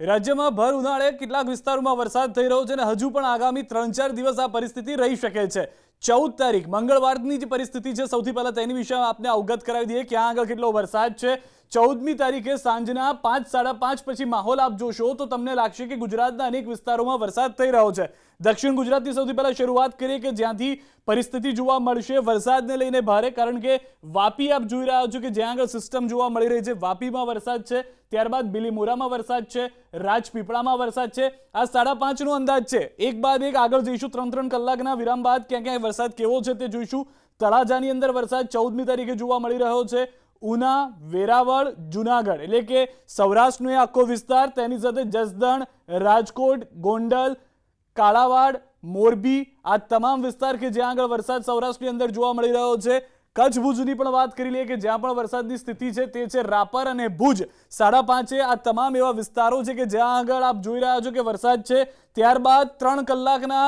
રાજ્યમાં ભર ઉનાળે કેટલાક વિસ્તારોમાં વરસાદ થઈ રહ્યો છે અને હજુ પણ આગામી ત્રણ ચાર દિવસ આ પરિસ્થિતિ રહી શકે છે. ચૌદ તારીખ, મંગળવારની જે પરિસ્થિતિ છે, સૌથી પહેલા તેની વિશે આપને અવગત કરાવી દઈએ ક્યાં આગળ કેટલો વરસાદ છે. ચૌદમી તારીખે સાંજના પાંચ, સાડા પાંચ પછી માહોલ આપ જોશો તો તમને લાગશે કે ગુજરાતના અનેક વિસ્તારોમાં વરસાદ થઈ રહ્યો છે. દક્ષિણ ગુજરાતની સૌથી પહેલા શરૂઆત કરીએ કે જ્યાંથી પરિસ્થિતિ જોવા મળશે. વરસાદને લઈને ભારે કારણ કે વાપી આપ જોઈ રહ્યા છો કે જ્યાં આગળ સિસ્ટમ જોવા મળી રહી છે. વાપીમાં વરસાદ છે, ત્યારબાદ બિલીમોરામાં વરસાદ છે, રાજપીપળામાં વરસાદ છે. આ સાડા પાંચનો અંદાજ છે. એક બાદ એક આગળ જઈશું, ત્રણ ત્રણ કલાકના વિરામ બાદ ક્યાં ક્યાંય વરસાદ કેવો છે તે જોઈશું. તળાજાની અંદર વરસાદ ચૌદમી તારીખે જોવા મળી રહ્યો છે. ઉના, વેરાવળ, જુનાગઢ. એટલે કે સૌરાષ્ટ્રનો એ આખો વિસ્તાર, તેની સાથે જસદણ, રાજકોટ, ગોંડલ, કાળાવાડ, મોરબી, આ તમામ વિસ્તાર કે જ્યાં આગળ વરસાદ સૌરાષ્ટ્રની અંદર જોવા મળી રહ્યો છે. કચ્છ, ભુજની પણ વાત કરી લઈએ કે જ્યાં પણ વરસાદની સ્થિતિ છે, તે છે રાપર અને ભુજ. સાડા પાંચે આ તમામ એવા વિસ્તારો છે કે જ્યાં આગળ આપ જોઈ રહ્યા છો કે વરસાદ છે. ત્યારબાદ ત્રણ કલાકના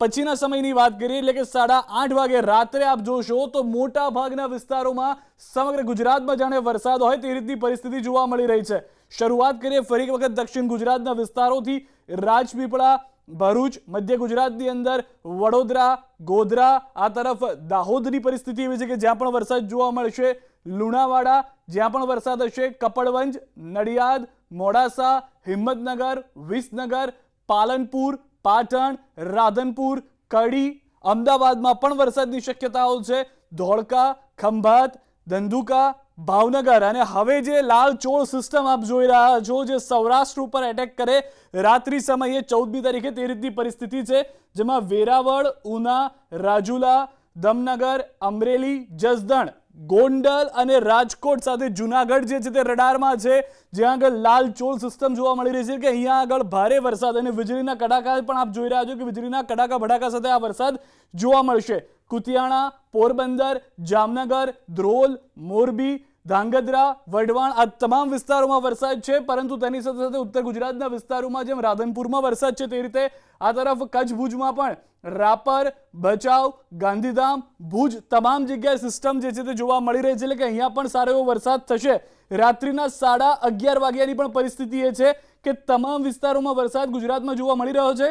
પછીના સમયની વાત કરીએ, એટલે કે સાડા આઠ વાગે રાત્રે આપ જોશો તો મોટા ભાગના વિસ્તારોમાં સમગ્ર ગુજરાતમાં જાણે વરસાદ હોય તે રીતની પરિસ્થિતિ જોવા મળી રહી છે. શરૂઆત કરીએ ફરી વખત દક્ષિણ ગુજરાતના વિસ્તારોથી. રાજપીપળા, ભરૂચ, મધ્ય ગુજરાતની અંદર, વડોદરા, ગોધરા, આ તરફ દાહોદની પરિસ્થિતિ એવી છે કે જ્યાં પણ વરસાદ જોવા મળશે. લુણાવાડા, જ્યાં પણ વરસાદ હશે, કપડવંજ, નડિયાદ, મોડાસા, હિંમતનગર, વિસનગર, પાલનપુર પાટણ, રાધનપુર, કડી, અમદાવાદમાં પણ વરસાદની શક્યતાઓ છે. ધોળકા, ખંભાત, ધંધુકા, ભાવનગર અને હવે જે લાલ ચોળ સિસ્ટમ આપ જોઈ રહ્યા છો, જે સૌરાષ્ટ્ર ઉપર એટેક કરે, રાત્રિ સમયે ચૌદમી તારીખે તે રીતની પરિસ્થિતિ છે, જેમાં વેરાવળ, ઉના, રાજુલા, દમનગર, અમરેલી, જસદણ ગોંડલ અને રાજકોટ સાથે જુનાગઢ જે છે તે રડારમાં છે, જ્યાં આગળ લાલ ચોલ સિસ્ટમ જોવા મળી રહી છે કે અહીંયા આગળ ભારે વરસાદ અને વીજળીના કડાકા પણ આપ જોઈ રહ્યા છો કે વીજળીના કડાકા ભડાકા સાથે આ વરસાદ જોવા મળશે. કુતિયાણા, પોરબંદર, જામનગર, ધ્રોલ, મોરબી ધાંગધ્રા, વઢવાણ આ તમામ વિસ્તારોમાં વરસાદ છે, પરંતુ તેની સાથે સાથે ઉત્તર ગુજરાતના વિસ્તારોમાં જેમ રાધનપુરમાં વરસાદ છે તે રીતે આ તરફ કચ્છ ભુજમાં પણ રાપર, ભચાઉ, ગાંધીધામ, ભુજ તમામ જગ્યાએ સિસ્ટમ જે છે તે જોવા મળી રહી છે. એટલે કે અહીંયા પણ સારો એવો વરસાદ થશે. રાત્રિના સાડા અગિયાર વાગ્યાની પણ પરિસ્થિતિ એ છે કે તમામ વિસ્તારોમાં વરસાદ ગુજરાતમાં જોવા મળી રહ્યો છે.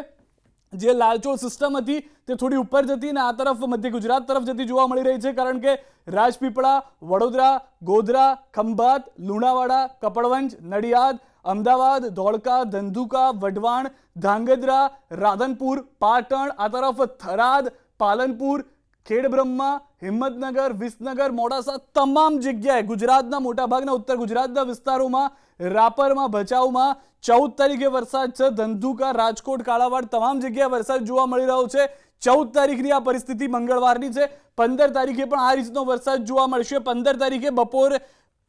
જે લાલચોળ સિસ્ટમ હતી તે થોડી ઉપર જતી અને આ તરફ મધ્ય ગુજરાત તરફ જતી જોવા મળી રહી છે. કારણ કે રાજપીપળા, વડોદરા, ગોધરા, ખંભાત, લુણાવાડા, કપડવંજ, નડિયાદ, અમદાવાદ, ધોળકા, ધંધુકા, વઢવાણ, ધાંગધ્રા, રાધનપુર, પાટણ, આ તરફ થરાદ, પાલનપુર ખેડબ્રહ્મા, હિંમતનગર, વિસનગર, મોડાસા તમામ જગ્યાએ ગુજરાતના મોટાભાગના ઉત્તર ગુજરાતના વિસ્તારોમાં, રાપરમાં, ભચાઉમાં ચૌદ તારીખે વરસાદ છે. ધંધુકા, રાજકોટ, કાળાવાડ તમામ જગ્યાએ વરસાદ જોવા મળી રહ્યો છે. ચૌદ તારીખની આ પરિસ્થિતિ મંગળવારની છે. પંદર તારીખે પણ આ રીતનો વરસાદ જોવા મળશે. પંદર તારીખે બપોર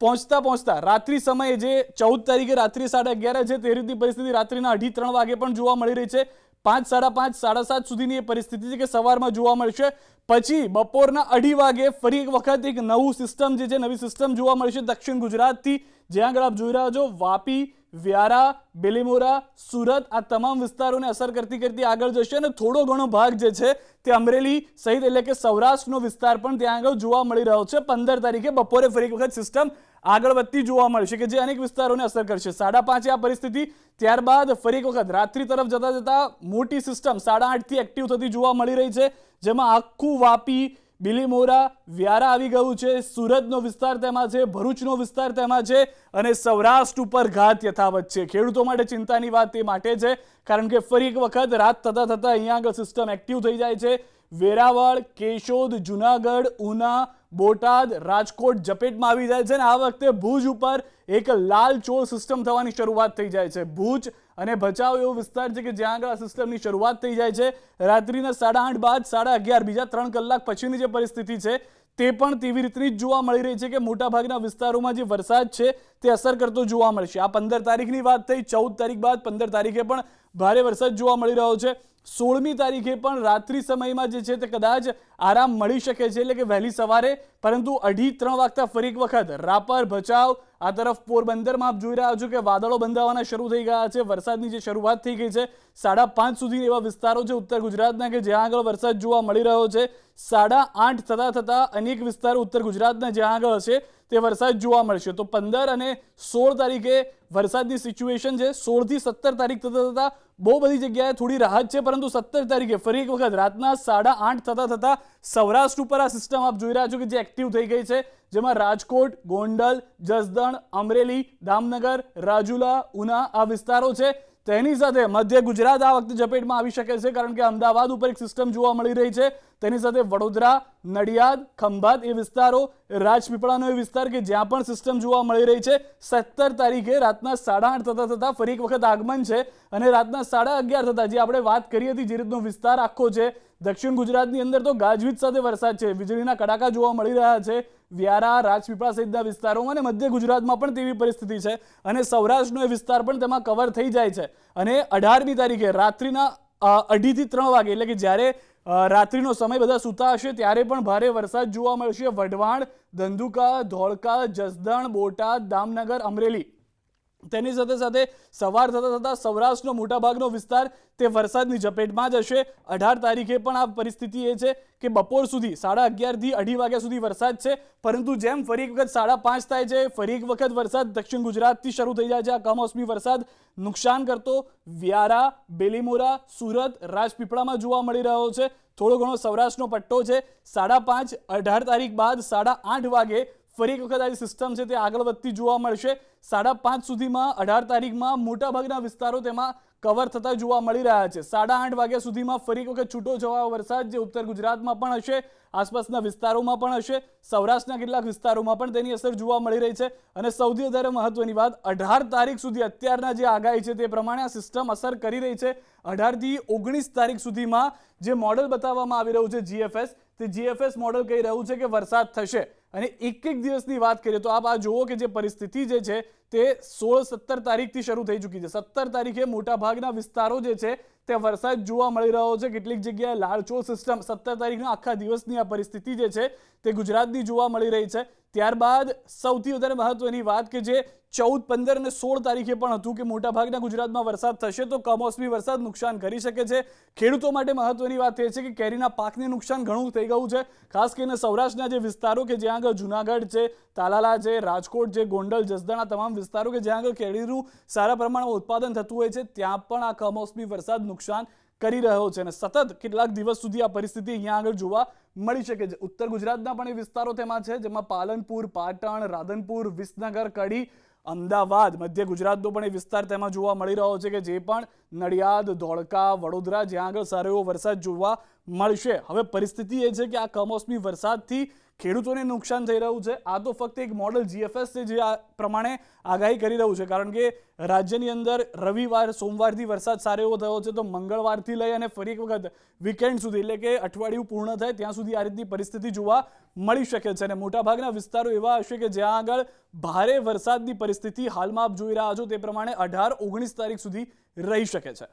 પહોંચતા પહોંચતા રાત્રિ સમયે જે ચૌદ તારીખે રાત્રિ સાડા અગિયાર છે, તે રીતની પરિસ્થિતિ રાત્રિના અઢી ત્રણ વાગે પણ જોવા મળી રહી છે. પાંચ, સાડા પાંચ, સાડા સાત સુધીની એ પરિસ્થિતિ છે કે સવારમાં જોવા મળશે. પછી બપોરના અઢી વાગે ફરી એક વખત એક નવું સિસ્ટમ જે છે, નવી સિસ્ટમ જોવા મળશે દક્ષિણ ગુજરાતથી. જ્યાં આગળ આપ જોઈ રહ્યા છો, વાપી, વ્યારા, બેલીમોરા, સુરત આ તમામ વિસ્તારોને અસર કરતી કરતી આગળ જશે અને થોડો ઘણો ભાગ જે છે તે અમરેલી સહિત એટલે કે સૌરાષ્ટ્રનો વિસ્તાર પણ ત્યાં આગળ જોવા મળી રહ્યો છે. પંદર તારીખે બપોરે ફરી એક વખત સિસ્ટમ આગળ વધતી જોવા મળશે કે જે અનેક વિસ્તારોને અસર કરશે. સાડા પાંચે આ પરિસ્થિતિ, ત્યારબાદ ફરી એક વખત રાત્રિ તરફ જતા જતા મોટી સિસ્ટમ સાડા આઠથી એક્ટિવ થતી જોવા મળી રહી છે, જેમાં આખું વાપી, બિલીમોરા, વ્યારા આવી ગયું છે. સુરતનો વિસ્તાર તેમાં છે, ભરૂચનો વિસ્તાર તેમાં છે અને સૌરાષ્ટ્ર ઉપર ઘાત યથાવત છે. ખેડૂતો માટે ચિંતાની વાત તે માટે છે, કારણ કે ફરી એક વખત રાત થતા થતાં અહીંયા આગળ સિસ્ટમ એક્ટિવ થઈ જાય છે. વેરાવળ, કેશોદ, જુનાગઢ, ઉના, બોટાદ, રાજકોટ ઝપેટમાં આવી જાય છે અને આ વખતે ભુજ ઉપર એક લાલ ચોર સિસ્ટમ થવાની શરૂઆત થઈ જાય છે. ભુજ અને ભચાઉ એવો વિસ્તાર છે કે જ્યાં આગળ આ સિસ્ટમની શરૂઆત થઈ જાય છે. રાત્રિના સાડા આઠ બાદ સાડા અગિયાર, બીજા ત્રણ કલાક પછીની જે પરિસ્થિતિ છે, તે પણ તેવી રીતની જ જોવા મળી રહી છે કે મોટાભાગના વિસ્તારોમાં જે વરસાદ છે, તે અસર કરતો જોવા મળશે. આ પંદર તારીખની વાત થઈ, ચૌદ તારીખ બાદ પંદર તારીખે પણ ભારે વરસાદ જોવા મળી રહ્યો છે. સોળમી તારીખે પણ રાત્રિ સમયમાં જે છે તે કદાચ આરામ મળી શકે છે, એટલે કે વહેલી સવારે, પરંતુ અઢી ત્રણ વાગતા ફરી એક વખત રાપર ભચાઉ, આ તરફ પોરબંદરમાં આપ જોઈ રહ્યા છો કે વાદળો બંધાવાના શરૂ થઈ ગયા છે, વરસાદની જે શરૂઆત થઈ ગઈ છે, સાડા પાંચ સુધી એવા વિસ્તારો છે ઉત્તર ગુજરાતના કે જ્યાં આગળ વરસાદ જોવા મળી રહ્યો છે, સાડા આઠ થતાં થતાં અનેક વિસ્તારો ઉત્તર ગુજરાતના જ્યાં આગળ હશે, તે વરસાદ જોવા મળશે. તો પંદર અને સોળ તારીખે વરસાદની સિચ્યુએશન છે, સોળથી સત્તર તારીખ થતાં થતા બહુ બધી જગ્યાએ થોડી રાહત છે, પરંતુ સત્તર તારીખે ફરી એક વખત રાતના સાડા આઠ થતાં થતાં સૌરાષ્ટ્ર ઉપર આ સિસ્ટમ આપ જોઈ રહ્યા છો કે જે એક્ટિવ થઈ ગઈ છે, જેમાં રાજકોટ, ગોંડલ, જસદણ, અમરેલી દામનગર રાજુલા, ઉના આ વિસ્તારો છે. તેની સાથે મધ્ય ગુજરાત આ વખતે ઝપેટમાં આવી શકે છે, કારણ કે અમદાવાદ ઉપર એક સિસ્ટમ જોવા મળી રહી છે. તેની સાથે વડોદરા, નડિયાદ, ખંભાત એ વિસ્તારો, રાજપીપળાનો એ વિસ્તાર કે જ્યાં પણ સિસ્ટમ જોવા મળી રહી છે, સત્તર તારીખે રાતના સાડા આઠ થતાં થતાં ફરી એક વખત આગમન છે. અને રાતના સાડા અગિયાર થતાં, જે આપણે વાત કરી હતી જે રીતનો વિસ્તાર આખો છે, દક્ષિણ ગુજરાતની અંદર તો ગાજવીજ સાથે વરસાદ છે. વીજળીના કડાકા જોવા મળી રહ્યા છે. વ્યારા, રાજપીપળા સહિતના વિસ્તારોમાં અને મધ્ય ગુજરાતમાં પણ તેવી પરિસ્થિતિ છે. અને સૌરાષ્ટ્રનો એ વિસ્તાર પણ તેમાં કવર થઈ જાય છે. અને અઢારમી તારીખે રાત્રિના અઢીથી ત્રણ વાગે, એટલે કે જ્યારે રાત્રિનો સમય બધા સૂતા હશે, ત્યારે પણ ભારે વરસાદ જોવા મળશે. વઢવાણ, ધંધુકા, ધોળકા, જસદણ, બોટાદ, દામનગર, અમરેલી. તેની સાથે સાથે સવાર થતાં થતાં સૌરાષ્ટ્રનો મોટાભાગનો વિસ્તાર તે વરસાદની ઝપેટમાં જ હશે. અઢાર તારીખે પણ આ પરિસ્થિતિ એ છે કે બપોર સુધી સાડા અગિયારથી અઢી વાગ્યા સુધી વરસાદ છે. પરંતુ જેમ ફરી એક વખત સાડા પાંચ થાય છે, ફરી એક વખત વરસાદ દક્ષિણ ગુજરાતથી શરૂ થઈ જાય છે. આ કમોસમી વરસાદ નુકસાન કરતો વ્યારા, બેલીમોરા, સુરત, રાજપીપળામાં જોવા મળી રહ્યો છે. થોડો ઘણો સૌરાષ્ટ્રનો પટ્ટો છે. સાડા પાંચ, અઢાર તારીખ બાદ સાડા આઠ વાગે ફરી એક વખત આ સિસ્ટમ છે તે આગળ વધતી જોવા મળશે. સાડા પાંચ સુધીમાં અઢાર તારીખમાં મોટાભાગના વિસ્તારો તેમાં કવર થતા જોવા મળી રહ્યા છે. સાડા આઠ વાગ્યા સુધીમાં ફરી વખત છૂટો જવા વરસાદ જે ઉત્તર ગુજરાતમાં પણ હશે, આસપાસના વિસ્તારોમાં પણ હશે, સૌરાષ્ટ્રના કેટલાક વિસ્તારોમાં પણ તેની અસર જોવા મળી રહી છે. અને સૌથી વધારે મહત્વની વાત, અઢાર તારીખ સુધી અત્યારના જે આગાહી છે તે પ્રમાણે આ સિસ્ટમ અસર કરી રહી છે. અઢારથી ઓગણીસ તારીખ સુધીમાં જે મોડલ બતાવવામાં આવી રહ્યું છે જીએફએસ તે જીએફએસ મોડલ કહી રહ્યું છે કે વરસાદ થશે. અને એક એક દિવસની વાત કરીએ તો આપ આ જુઓ કે જે પરિસ્થિતિ જે છે, તે સોળ સત્તર તારીખથી શરૂ થઈ ચૂકી છે. સત્તર તારીખે મોટા ભાગના વિસ્તારો જે છે, તે વરસાદ જોવા મળી રહ્યો છે. કેટલીક જગ્યાએ લાળચોળ સિસ્ટમ સત્તર તારીખના આખા દિવસની આ પરિસ્થિતિ જે છે, તે ગુજરાતની જોવા મળી રહી છે. ત્યારબાદ સૌથી વધારે મહત્વની વાત કે જે ચૌદ, પંદર અને સોળ તારીખે પણ હતું કે મોટાભાગના ગુજરાતમાં વરસાદ થશે, તો કમોસમી વરસાદ નુકસાન કરી શકે છે. ખેડૂતો માટે મહત્વની વાત એ છે કે કેરીના પાકને નુકસાન ઘણું થઈ ગયું છે. ખાસ કરીને સૌરાષ્ટ્રના જે વિસ્તારો કે જ્યાં આગળ જુનાગઢ છે, તાલાલા છે, રાજકોટ છે, ગોંડલ, જસદણ આ તમામ વિસ્તારો કે જ્યાં આગળ કેરીનું સારા પ્રમાણમાં ઉત્પાદન થતું હોય છે, ત્યાં પણ આ કમોસમી વરસાદ નુકસાન કરી રહ્યો છે અને સતત કેટલાક દિવસ સુધી આ પરિસ્થિતિ અહીંયા આગળ જોવા મળી શકે છે. ઉત્તર ગુજરાતના પણ એ વિસ્તારો તેમાં છે, જેમાં પાલનપુર, પાટણ, રાધનપુર, વિસનગર, કડી, અમદાવાદ, મધ્ય ગુજરાતનો પણ એ વિસ્તાર તેમાં જોવા મળી રહ્યો છે કે જે પણ નડિયાદ, ધોળકા, વડોદરા જ્યાં આગળ સારો એવો વરસાદ જોવા મળશે. હવે પરિસ્થિતિ એ છે કે આ કમોસમી વરસાદથી ખેડૂતોને નુકસાન થઈ રહ્યું છે. આ તો ફક્ત એક મોડલ જીએફએસ છે જે આ પ્રમાણે આગાહી કરી રહ્યું છે. કારણ કે રાજ્યની અંદર રવિવાર, સોમવારથી વરસાદ સારો એવો થયો છે, તો મંગળવારથી લઈ અને ફરી એક વખત વીકેન્ડ સુધી, એટલે કે અઠવાડિયું પૂર્ણ થાય, ત્યાં સુધી આ રીતની પરિસ્થિતિ જોવા મળી શકે છે. અને મોટાભાગના વિસ્તારો એવા હશે કે જ્યાં આગળ ભારે વરસાદની પરિસ્થિતિ હાલમાં આપ જોઈ રહ્યા છો, તે પ્રમાણે અઢાર, ઓગણીસ તારીખ સુધી રહી શકે છે.